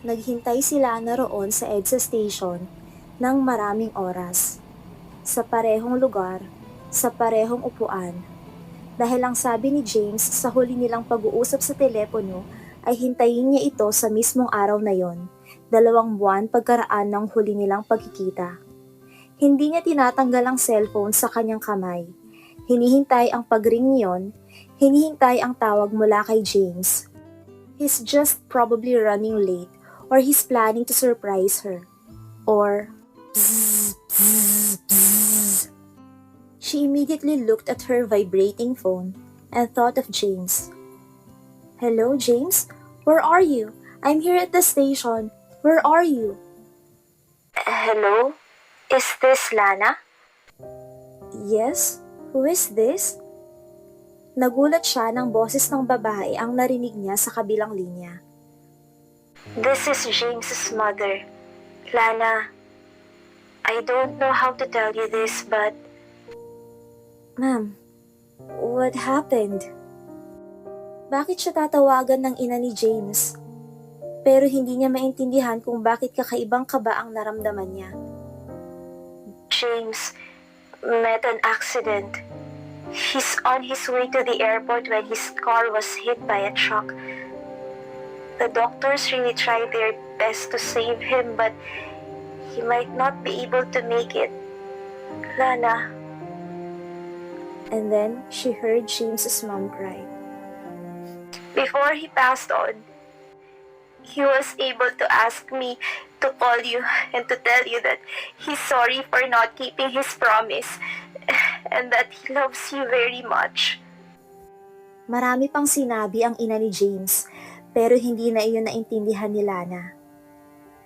Naghintay sila na roon sa EDSA station ng maraming oras. Sa parehong lugar, sa parehong upuan. Dahil ang sabi ni James sa huli nilang pag-uusap sa telepono ay hintayin niya ito sa mismong araw na yon, dalawang buwan pagkaraan ng huli nilang pagkikita. Hindi niya tinatanggal ang cellphone sa kanyang kamay. Hinihintay ang pagring niyon, hinihintay ang tawag mula kay James. He's just probably running late or he's planning to surprise her. Or bzz, bzz, bzz. She immediately looked at her vibrating phone and thought of James. Hello, James? Where are you? I'm here at the station. Where are you? Hello? Is this Lana? Yes? Who is this? Nagulat siya ng boses ng babae ang narinig niya sa kabilang linya. This is James's mother. Lana, I don't know how to tell you this, but... Ma'am, what happened? Bakit siya tatawagan ng ina ni James? Pero hindi niya maintindihan kung bakit kakaibang kaba ang naramdaman niya. James met an accident. He's on his way to the airport when his car was hit by a truck. The doctors really tried their best to save him, but he might not be able to make it. Lana. And then she heard James's mom cry. Before he passed on, he was able to ask me to call you and to tell you that he's sorry for not keeping his promise and that he loves you very much. Marami pang sinabi ang ina ni James, pero hindi na iyon naintindihan ni Lana.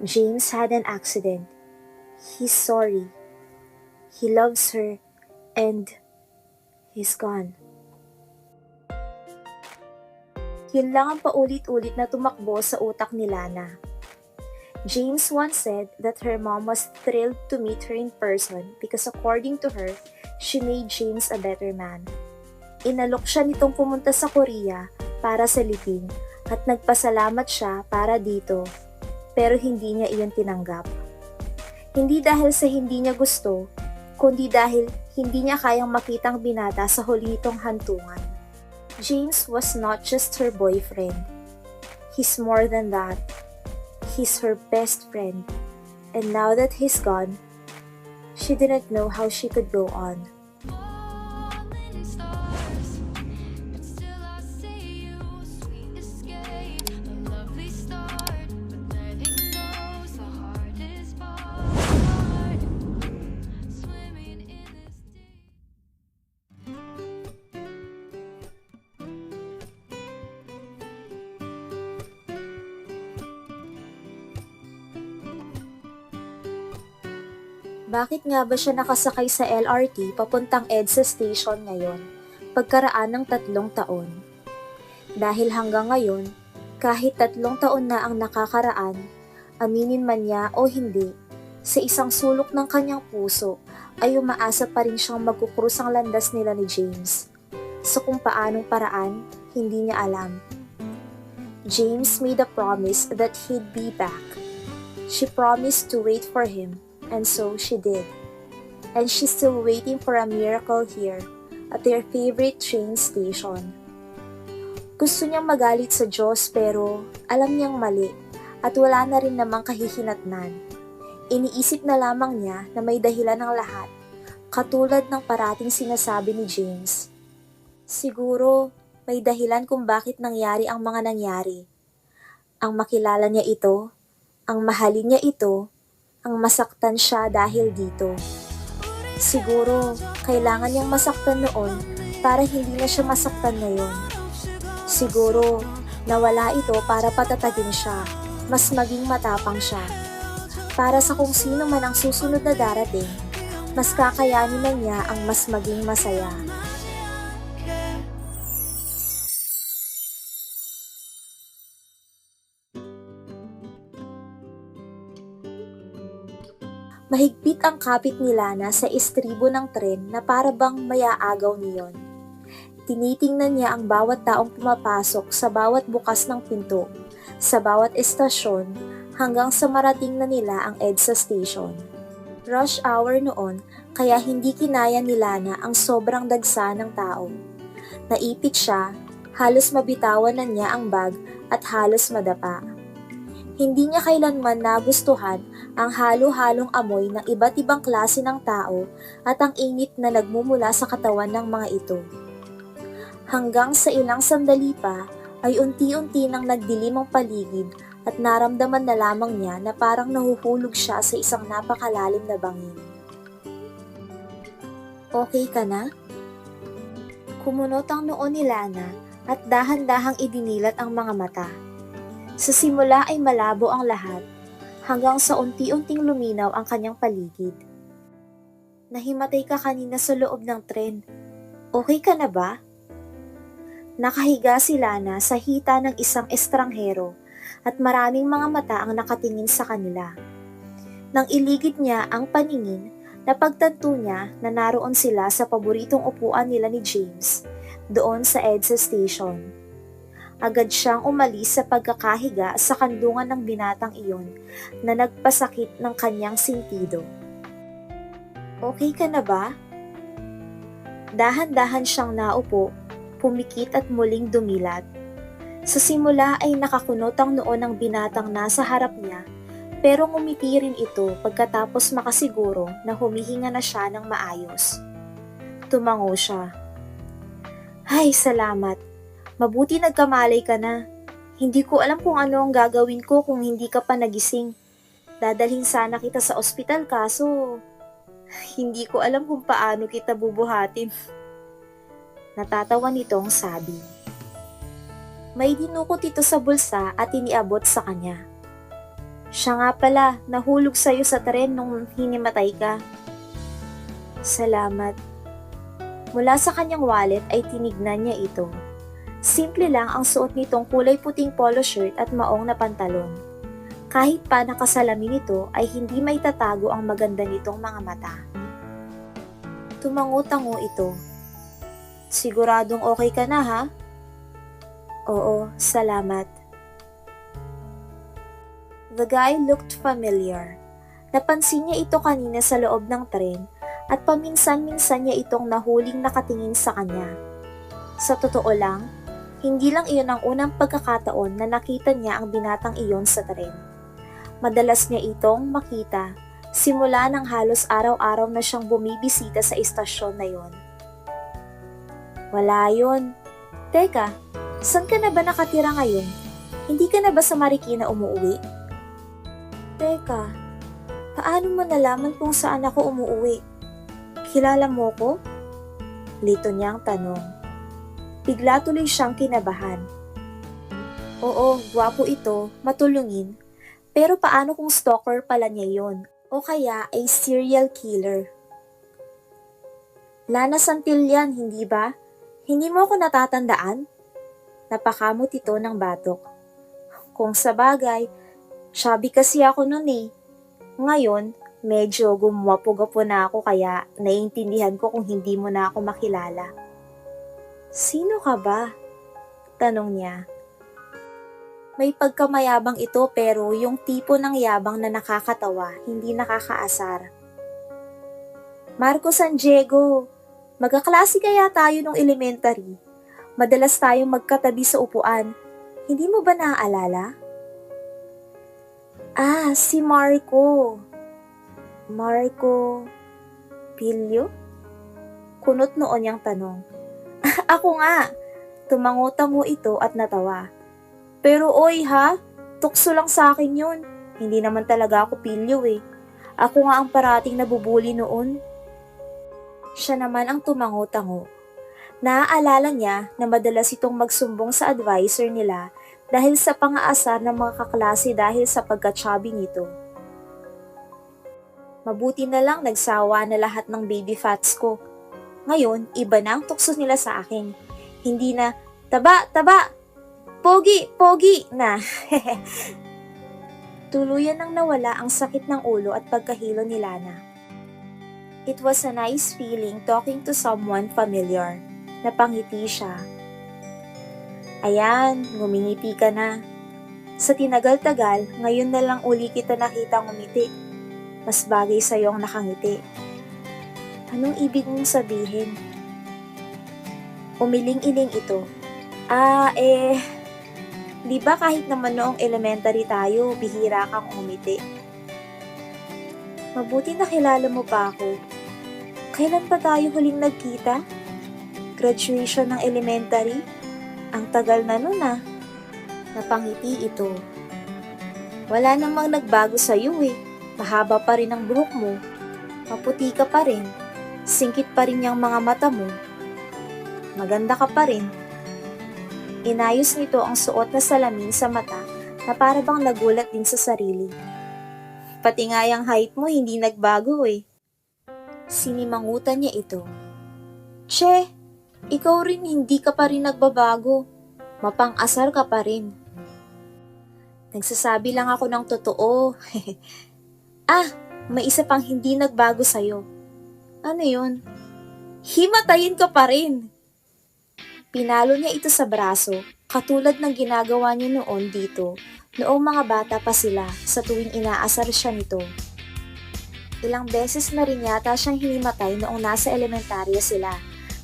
James had an accident. He's sorry. He loves her and he's gone. Yun lang ang paulit-ulit na tumakbo sa utak ni Lana. James once said that her mom was thrilled to meet her in person because according to her, she made James a better man. Inalok siya nitong pumunta sa Korea para sa liping at nagpasalamat siya para dito pero hindi niya iyon tinanggap. Hindi dahil sa hindi niya gusto, kundi dahil hindi niya kayang makitang binata sa huli nitong hantungan. James was not just her boyfriend. He's more than that. He's her best friend. And now that he's gone, she didn't know how she could go on. Bakit nga ba siya nakasakay sa LRT papuntang EDSA station ngayon, pagkaraan ng tatlong taon? Dahil hanggang ngayon, kahit tatlong taon na ang nakakaraan, aminin man niya o hindi, sa isang sulok ng kanyang puso ay umaasa pa rin siyang magkukrus ang landas nila ni James. Sa kung paanong paraan, hindi niya alam. James made a promise that he'd be back. She promised to wait for him And so she did. And she's still waiting for a miracle here at their favorite train station. Gusto niyang magalit sa Diyos pero alam niyang mali at wala na rin namang kahihinatnan. Iniisip na lamang niya na may dahilan ng lahat, katulad ng parating sinasabi ni James. Siguro may dahilan kung bakit nangyari ang mga nangyari. Ang makilala niya ito, ang mahalin niya ito, ang masaktan siya dahil dito. Siguro, kailangan niyang masaktan noon para hindi na siya masaktan ngayon. Siguro, nawala ito para patatagin siya, mas maging matapang siya. Para sa kung sino man ang susunod na darating, mas kakayanin na niya ang mas maging masaya. Mahigpit ang kapit ni Lana sa istribo ng tren na para bang mayaagaw niyon. Tinitingnan niya ang bawat taong pumapasok sa bawat bukas ng pinto, sa bawat estasyon, hanggang sa marating na nila ang EDSA station. Rush hour noon kaya hindi kinaya ni Lana ang sobrang dagsa ng tao. Naipit siya, halos mabitawan na niya ang bag at halos madapa. Hindi niya kailanman nagustuhan ang halo-halong amoy ng iba't ibang klase ng tao at ang init na nagmumula sa katawan ng mga ito. Hanggang sa ilang sandali pa ay unti-unti nang nagdilim ang paligid at naramdaman na lamang niya na parang nahuhulog siya sa isang napakalalim na bangin. Okay ka na? Kumunot ang noo ni Lana at dahan-dahang idinilat ang mga mata. Sa simula ay malabo ang lahat hanggang sa unti-unting luminaw ang kanyang paligid. Nahimatay ka kanina sa loob ng tren. Okay ka na ba? Nakahiga si Lana sa hita ng isang estranghero at maraming mga mata ang nakatingin sa kanila. Nang iligid niya ang paningin, napagtanto niya na naroon sila sa paboritong upuan nila ni James, doon sa EDSA station. Agad siyang umalis sa pagkakahiga sa kandungan ng binatang iyon na nagpasakit ng kanyang sintido. Okay ka na ba? Dahan-dahan siyang naupo, pumikit at muling dumilat. Sa simula ay nakakunot ang noo ng binatang nasa harap niya, pero ngumiti rin ito pagkatapos makasiguro na humihinga na siya ng maayos. Tumango siya. Ay, salamat. Mabuti nagkamalay ka na. Hindi ko alam kung ano ang gagawin ko kung hindi ka pa nagising. Dadalhin sana kita sa ospital kaso hindi ko alam kung paano kita bubuhatin. Natatawa nitong sabi. May dinukot ito sa bulsa at iniabot sa kanya. Siya nga pala, nahulog sa'yo sa tren nung hinimatay ka. Salamat. Mula sa kanyang wallet ay tinignan niya ito. Simple lang ang suot nitong kulay puting polo shirt at maong na pantalon. Kahit pa nakasalamin ito ay hindi may tatago ang maganda nitong mga mata. Tumango-tango ito. Siguradong okay ka na ha? Oo, salamat. The guy looked familiar. Napansin niya ito kanina sa loob ng tren at paminsan-minsan niya itong nahuling nakatingin sa kanya. Sa totoo lang, hindi lang iyon ang unang pagkakataon na nakita niya ang binatang iyon sa tren. Madalas niya itong makita simula nang halos araw-araw na siyang bumibisita sa istasyon na yon. Wala yun. Teka, saan ka na ba nakatira ngayon? Hindi ka na ba sa Marikina umuwi? Teka, paano mo nalaman kung saan ako umuwi? Kilala mo ko? Lito niyang tanong. Bigla tuloy siyang kinabahan. Oo, gwapo ito, matulungin. Pero paano kung stalker pala niya yon? O kaya ay serial killer? Lana Santillan, hindi ba? Hindi mo ako natatandaan? Napakamot ito ng batok. Kung sa bagay, shabby kasi ako nun eh. Ngayon, medyo gumwapo-gapo na ako kaya naiintindihan ko kung hindi mo na ako makilala. Sino ka ba? Tanong niya. May pagkamayabang ito pero yung tipo ng yabang na nakakatawa, hindi nakakaasar. Marco San Diego, magkaklase kaya tayo nung elementary. Madalas tayong magkatabi sa upuan. Hindi mo ba naaalala? Ah, si Marco. Marco Pilyo? Kunot noon niyang tanong. Ako nga. Tumango-tango ito at natawa. Pero oy ha, tukso lang sa akin yun. Hindi naman talaga ako pilyo eh. Ako nga ang parating nabubuli noon. Siya naman ang tumango-tango. Naaalala niya na madalas itong magsumbong sa advisor nila dahil sa pangaasar ng mga kaklase dahil sa pagka-chubby nito. Mabuti na lang nagsawa na lahat ng baby fats ko. Ngayon, iba na ang tukso nila sa akin. Hindi na, taba, taba, pogi, pogi na. Tuluyan nang nawala ang sakit ng ulo at pagkahilo ni Lana. It was a nice feeling talking to someone familiar. Napangiti siya. Ayan, ngumingiti ka na. Sa tinagal-tagal, ngayon na lang uli kita nakita ngumiti. Mas bagay sa'yo ang nakangiti. Anong ibig mong sabihin? Umiling-iling ito. Ah, eh, di ba kahit naman noong elementary tayo, bihira kang umiti? Mabuti nakilala mo pa ako. Kailan pa tayo huling nagkita? Graduation ng elementary? Ang tagal na nun ah. Napangiti ito. Wala namang nagbago sa iyo eh. Mahaba pa rin ang buhok mo. Maputi ka pa rin. Singkit pa rin yung mga mata mo. Maganda ka pa rin. Inayos nito ang suot na salamin sa mata na para bang nagulat din sa sarili. Pati nga yung height mo hindi nagbago eh. Sinimangutan niya ito. Che, ikaw rin hindi ka pa rin nagbabago. Mapang-asar ka pa rin. Nagsasabi lang ako ng totoo. ah, may isa pang hindi nagbago sa'yo. Ano yun? Himatayin ka pa rin. Pinalo niya ito sa braso, katulad ng ginagawa niya noon dito, noong mga bata pa sila sa tuwing inaasar siya nito. Ilang beses na rin yata siyang hinimatay noong nasa elementarya sila,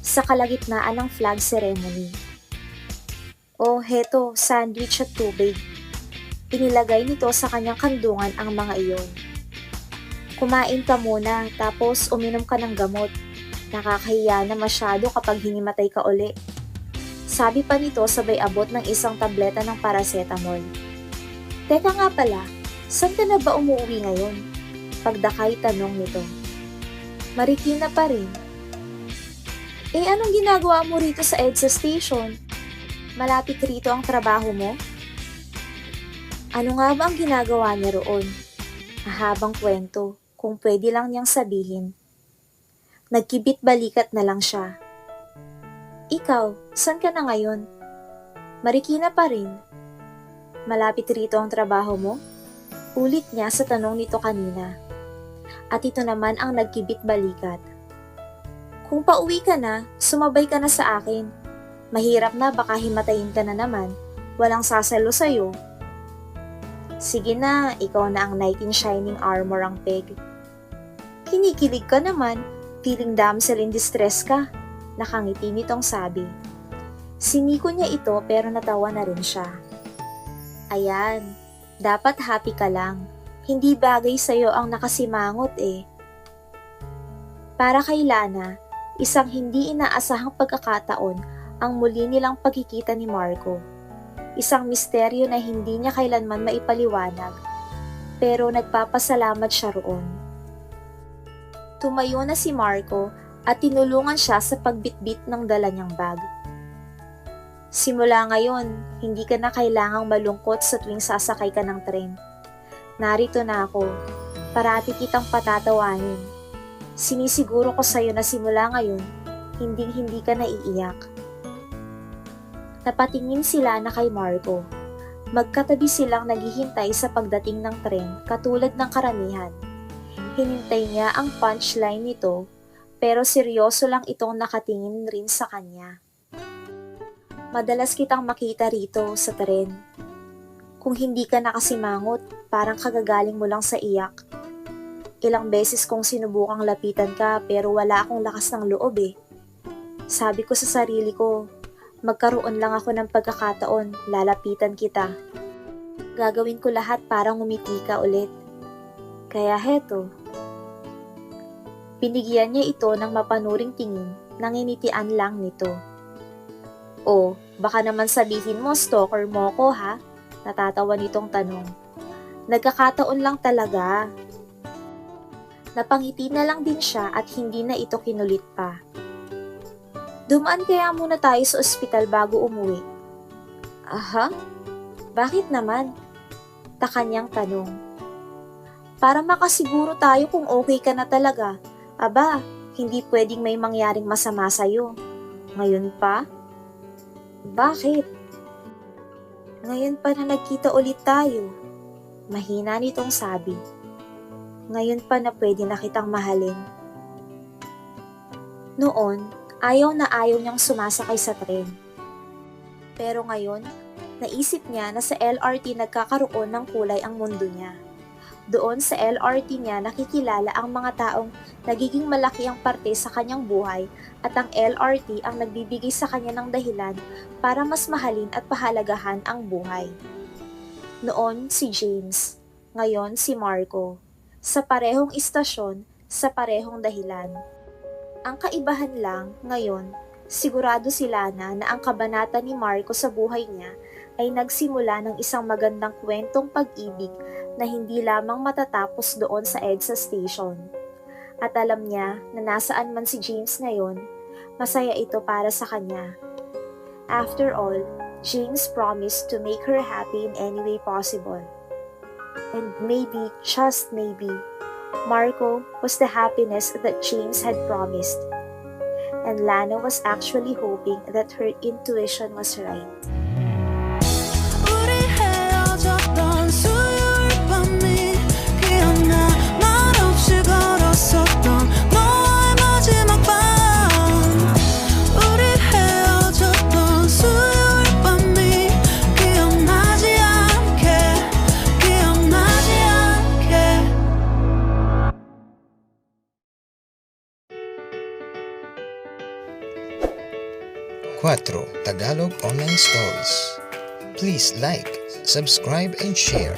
sa kalagitnaan ng flag ceremony. Oh, heto, sandwich at tubig. Inilagay nito sa kanyang kandungan ang mga iyon. Kumain ka muna, tapos uminom ka ng gamot. Nakakahiya na masyado kapag hinimatay ka uli. Sabi pa nito sabay abot ng isang tableta ng paracetamol. Teka nga pala, saan ka na ba umuwi ngayon? Pagdakay tanong nito. Marikina pa rin. Eh anong ginagawa mo rito sa EDSA station? Malapit rito ang trabaho mo? Ano nga ba ang ginagawa niya roon? Mahabang kwento, kung pwede lang niyang sabihin. Nagkibit balikat na lang siya. Ikaw, saan ka na ngayon? Marikina pa rin. Malapit rito ang trabaho mo? Ulit niya sa tanong nito kanina. At ito naman ang nagkibit balikat. Kung pauwi ka na, sumabay ka na sa akin. Mahirap na baka himatayin ka na naman. Walang sasalo sa'yo. Sige na, ikaw na ang knight in shining armor ang peg. Kinikilig ka naman, feeling damsel in distress ka. Nakangiti nitong sabi. Siniko niya ito pero natawa na rin siya. Ayan, dapat happy ka lang. Hindi bagay sa'yo ang nakasimangot eh. Para kay Lana, isang hindi inaasahang pagkakataon ang muli nilang pagkikita ni Marco. Isang misteryo na hindi niya kailanman maipaliwanag, pero nagpapasalamat siya roon. Tumayo na si Marco at tinulungan siya sa pagbitbit ng dala niyang bag. Simula ngayon, hindi ka na kailangang malungkot sa tuwing sasakay ka ng tren. Narito na ako, parati kitang patatawanin. Sinisiguro ko sa'yo na simula ngayon, hinding hindi ka naiiyak. Napatingin sila na kay Marco. Magkatabi silang naghihintay sa pagdating ng tren katulad ng karamihan. Hinintay niya ang punchline nito pero seryoso lang itong nakatingin rin sa kanya. Madalas kitang makita rito sa tren. Kung hindi ka nakasimangot, parang kagagaling mo lang sa iyak. Ilang beses kong sinubukang lapitan ka pero wala akong lakas ng loob eh. Sabi ko sa sarili ko, magkaroon lang ako ng pagkakataon, lalapitan kita. Gagawin ko lahat para ngumiti ka ulit. Kaya heto. Binigyan niya ito ng mapanuring tingin, nanginitian lang nito. O, baka naman sabihin mo stalker mo ko ha? Natatawa nitong tanong. Nagkakataon lang talaga. Napangiti na lang din siya at hindi na ito kinulit pa. Dumaan kaya muna tayo sa ospital bago umuwi. Aha? Bakit naman? Ta kanyang tanong. Para makasiguro tayo kung okay ka na talaga. Aba, hindi pwedeng may mangyaring masama sa'yo. Ngayon pa? Bakit? Ngayon pa na nagkita ulit tayo. Mahina nitong sabi. Ngayon pa na pwede na kitang mahalin. Noon, ayaw na ayaw niyang sumasakay sa tren. Pero ngayon, Naisip niya na sa LRT nagkakaroon ng kulay ang mundo niya. Doon sa LRT niya nakikilala ang mga taong nagiging malaki ang parte sa kanyang buhay at ang LRT ang nagbibigay sa kanya ng dahilan para mas mahalin at pahalagahan ang buhay. Noon si James, ngayon si Marco. Sa parehong istasyon, sa parehong dahilan. Ang kaibahan lang, ngayon, sigurado si Lana na ang kabanata ni Marco sa buhay niya ay nagsimula ng isang magandang kwentong pag-ibig na hindi lamang matatapos doon sa EDSA station. At alam niya na nasaan man si James ngayon, masaya ito para sa kanya. After all, James promised to make her happy in any way possible. And maybe, just maybe, Marco was the happiness that James had promised. And Lana was actually hoping that her intuition was right. Please like, subscribe, and share.